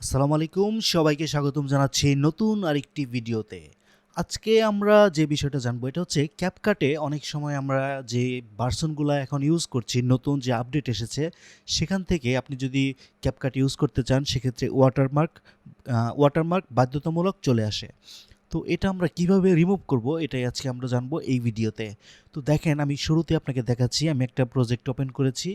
আসসালামু আলাইকুম, সবাইকে স্বাগতম জানাচ্ছি নতুন আরেকটি ভিডিওতে। আজকে আমরা যে বিষয়টা জানব, এটা হচ্ছে ক্যাপকাটে অনেক সময় আমরা যে ভার্সনগুলো এখন ইউজ করছি, নতুন যে আপডেট এসেছে, সেখান থেকে আপনি যদি ক্যাপকাট ইউজ করতে চান, সেক্ষেত্রে ওয়াটারমার্ক ওয়াটারমার্ক বাধ্যতামূলক চলে আসে। তো এটা আমরা কীভাবে রিমুভ করব, এটাই আজকে আমরা জানব এই ভিডিওতে। তো দেখেন, আমি শুরুতে আপনাকে দেখাচ্ছি, আমি একটা প্রজেক্ট ওপেন করেছি।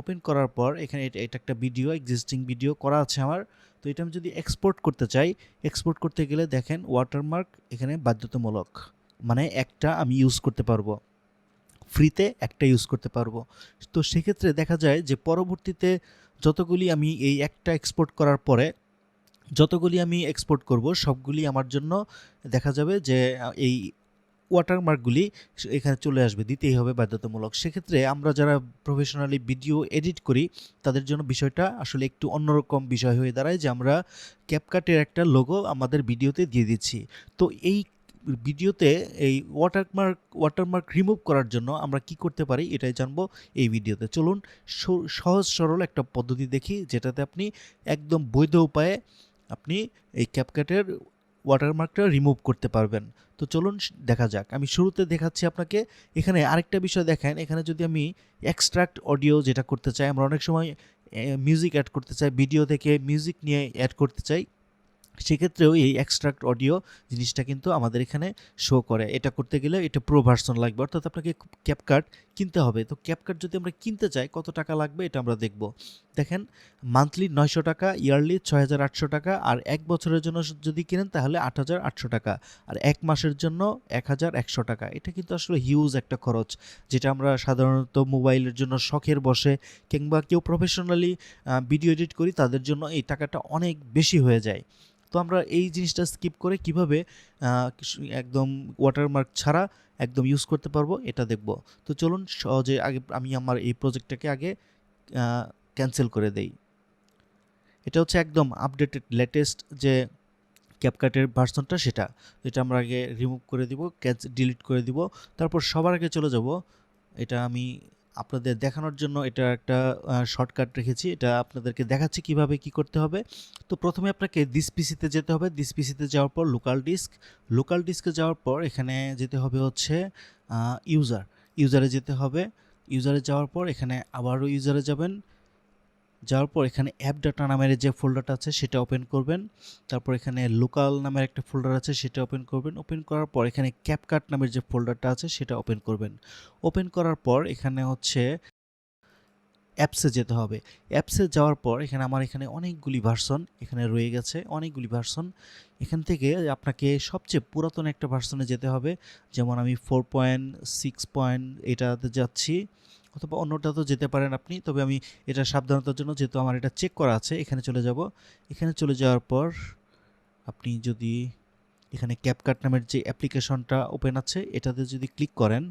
ওপেন করার পর এখানে এটা এটা একটা ভিডিও এক্সিস্টিং ভিডিও করা আছে আমার। তো এটা আমি যদি এক্সপোর্ট করতে চাই এক্সপোর্ট করতে গেলে দেখেন ওয়াটারমার্ক এখানে বাধ্যতামূলক। মানে একটা আমি ইউজ করতে পারব। ফ্রিতে একটা ইউজ করতে পারব। তো সেক্ষেত্রে দেখা যায় যে পরবর্তীতে যতগুলি আমি এই একটা এক্সপোর্ট করার পরে, যতগুলি আমি এক্সপোর্ট করব, সবগুলি আমার জন্য দেখা যাবে যে, এই ওয়াটারমার্কগুলি এখানে চলে আসবে, দিতেই হবে বাধ্যতামূলক। সেক্ষেত্রে আমরা যারা প্রফেশনালি ভিডিও এডিট করি, তাদের জন্য বিষয়টা আসলে একটু অন্যরকম বিষয় হয়ে দাঁড়ায় যে আমরা ক্যাপকাটের একটা লোগো আমাদের ভিডিওতে দিয়ে দিচ্ছি। তো এই ভিডিওতে এই ওয়াটারমার্ক ওয়াটারমার্ক রিমুভ করার জন্য আমরা কি করতে পারি এটাই জানব এই ভিডিওতে চলুন সহজ সরল একটা পদ্ধতি দেখি, যেটাতে আপনি একদম বৈধ উপায়ে আপনি এই ক্যাপকাটের ওয়াটারমার্কটা রিমুভ করতে পারবেন। তো চলুন দেখা যাক। আমি শুরুতে দেখাচ্ছি আপনাকে। এখানে আরেকটা বিষয় দেখেন। এখানে যদি আমি এক্সট্রাক্ট অডিও যেটা করতে চাই, আমরা অনেক সময় মিউজিক অ্যাড করতে চাই ভিডিও থেকে মিউজিক নিয়ে অ্যাড করতে চাই। সেক্ষেত্রেও এই এক্সট্রাক্ট অডিও জিনিসটা কিন্তু আমাদের এখানে শো করে। এটা করতে গেলে এটা প্রো ভার্সন লাগবে, অর্থাৎ আপনাকে ক্যাপকাট কিনতে হবে। তো ক্যাপকাট যদি আমরা কিনতে চাই, কত টাকা লাগবে এটা আমরা দেখব। দেখেন মান্থলি নয়শো টাকা ইয়ারলি ছয় হাজার আটশো টাকা, আর এক বছরের জন্য যদি কিনেন তাহলে আট হাজার আটশো টাকা। আর এক মাসের জন্য এক হাজার একশো টাকা। এটা কিন্তু আসলে হিউজ একটা খরচ, যেটা আমরা সাধারণত মোবাইলের জন্য শখের বসে, কিংবা কেউ প্রফেশনালি ভিডিও এডিট করি, তাদের জন্য এই টাকাটা অনেক বেশি হয়ে যায়। তো আমরা এই জিনিসটা স্কিপ করে কীভাবে একদম ওয়াটারমার্ক ছাড়া একদম ইউজ করতে পারব এটা দেখব। তো চলুন সহজে আগে আমি আমার এই প্রজেক্টটাকে আগে ক্যান্সেল করে দেই। এটা হচ্ছে একদম আপডেটেড লেটেস্ট যে ক্যাপকাটের ভার্সনটা সেটা। এটা আমরা আগে রিমুভ করে দিব ক্যান্সেল ডিলিট করে দিব। তারপর সবার আগে চলে যাব। এটা আমি আপনাদের দেখানোর জন্য এটা একটা শর্টকাট রেখেছি। এটা আপনাদেরকে দেখাচ্ছি কীভাবে কি করতে হবে। তো প্রথমে আপনাকে দিস পিসিতে যেতে হবে। দিস পিসিতে যাওয়ার পর লোকাল ডিস্ক লোকাল ডিস্কে যাওয়ার পর এখানে যেতে হবে হচ্ছে ইউজার ইউজারে যেতে হবে। ইউজারে যাওয়ার পর এখানে আবারও ইউজারে যাবেন। যাওয়ার পর এখানে অ্যাপ ডাটা নামের যে ফোল্ডারটা আছে সেটা ওপেন করবেন। তারপর এখানে লোকাল নামের একটা ফোল্ডার আছে সেটা ওপেন করবেন। ওপেন করার পর এখানে ক্যাপকাট নামের যে ফোল্ডারটা আছে সেটা ওপেন করবেন। ওপেন করার পর এখানে হচ্ছে অ্যাপসে যেতে হবে। অ্যাপসে যাওয়ার পর এখানে আমার এখানে অনেকগুলি ভার্সন এখানে রয়ে গেছে, অনেকগুলি ভার্সন এখান থেকে আপনাকে সবচেয়ে পুরাতন একটা ভার্সনে যেতে হবে। যেমন আমি ফোর পয়েন্ট সিক্স পয়েন্ট এটাতে যাচ্ছি। অথবা অন্যটাতেও যেতে পারেন আপনি, তবে আমি এটা সাবধানতার জন্য, যেহেতু আমার এটা চেক করা আছে, এখানে চলে যাব। এখানে চলে যাওয়ার পর আপনি যদি এখানে ক্যাপকাট নামের যে অ্যাপ্লিকেশনটা ওপেন আছে, এটাতে যদি ক্লিক করেন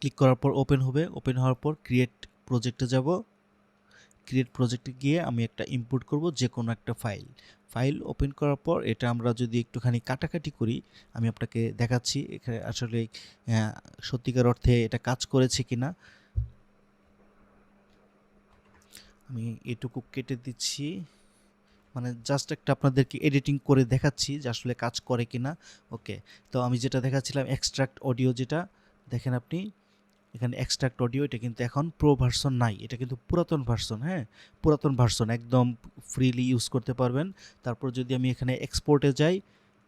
ক্লিক করার পর ওপেন হবে। ওপেন হওয়ার পর ক্রিয়েট প্রজেক্টে যাব। ক্রিয়েট প্রজেক্টে গিয়ে আমি একটা ইম্পোর্ট করব যে কোনো একটা ফাইল ফাইল ওপেন করার পর এটা আমরা যদি একটুখানি কাটাকাটি করি, আমি আপনাকে দেখাচ্ছি এখানে আসলে সত্যিকার অর্থে এটা কাজ করেছে কি না আমি এটুকু কেটে দিচ্ছি। মানে জাস্ট একটা আপনাদেরকে এডিটিং করে দেখাচ্ছি যে আসলে কাজ করে কি না ওকে তো আমি যেটা দেখাচ্ছিলাম এক্সট্রাক্ট অডিও যেটা, দেখেন আপনি। এখানে এক্সট্রাক্ট অডিও এটা কিন্তু এখন প্রো ভার্সন নাই, এটা কিন্তু পুরাতন ভার্সন হ্যাঁ? পুরাতন ভার্সন একদম ফ্রিলি ইউজ করতে পারবেন। তারপর যদি আমি এখানে এক্সপোর্টে যাই,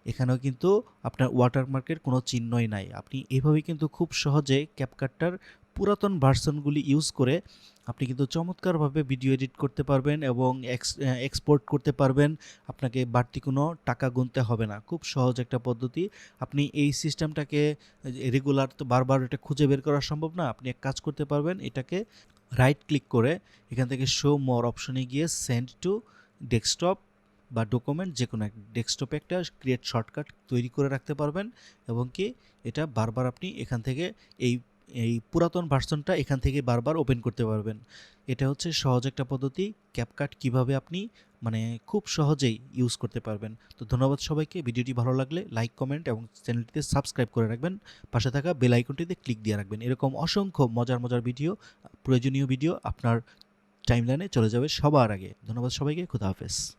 এখানেও কিন্তু আপনার ওয়াটারমার্কের কোনো চিহ্নই নাই। আপনি এভাবে কিন্তু খুব সহজে ক্যাপকাটটার পুরাতন ভার্সনগুলি ইউজ করে আপনি কিন্তু চমৎকারভাবে ভিডিও এডিট করতে পারবেন এবং এক্সপোর্ট করতে পারবেন। আপনাকে বাড়তি কোনো টাকা গুনতে হবে না। খুব সহজ একটা পদ্ধতি। আপনি এই সিস্টেমটাকে রেগুলার তো বারবার এটা খুঁজে বের করা সম্ভব না। আপনি এক কাজ করতে পারবেন, এটাকে রাইট ক্লিক করে এখান থেকে শো মোর অপশনে গিয়ে সেন্ড টু ডেস্কটপ বা ডকুমেন্ট যে কোনো এক ডেস্কটপে একটা ক্রিয়েট শর্টকাট তৈরি করে রাখতে পারবেন এবং কি এটা বারবার আপনি এখান থেকে এই এই পুরাতন ভার্সনটা এখান থেকে বারবার ওপেন করতে পারবেন। এটা হচ্ছে সহজ একটা পদ্ধতি ক্যাপকাট কীভাবে আপনি মানে খুব সহজেই ইউজ করতে পারবেন। তো ধন্যবাদ সবাইকে, ভিডিওটি ভালো লাগলে লাইক কমেন্ট এবং চ্যানেলটিতে সাবস্ক্রাইব করে রাখবেন। পাশে থাকা বেল আইকনটিতে ক্লিক দিয়ে রাখবেন। এরকম অসংখ্য মজার মজার ভিডিও প্রয়োজনীয় ভিডিও আপনার টাইমলাইনে চলে যাবে সবার আগে। ধন্যবাদ সবাইকে, খুদা হাফেজ।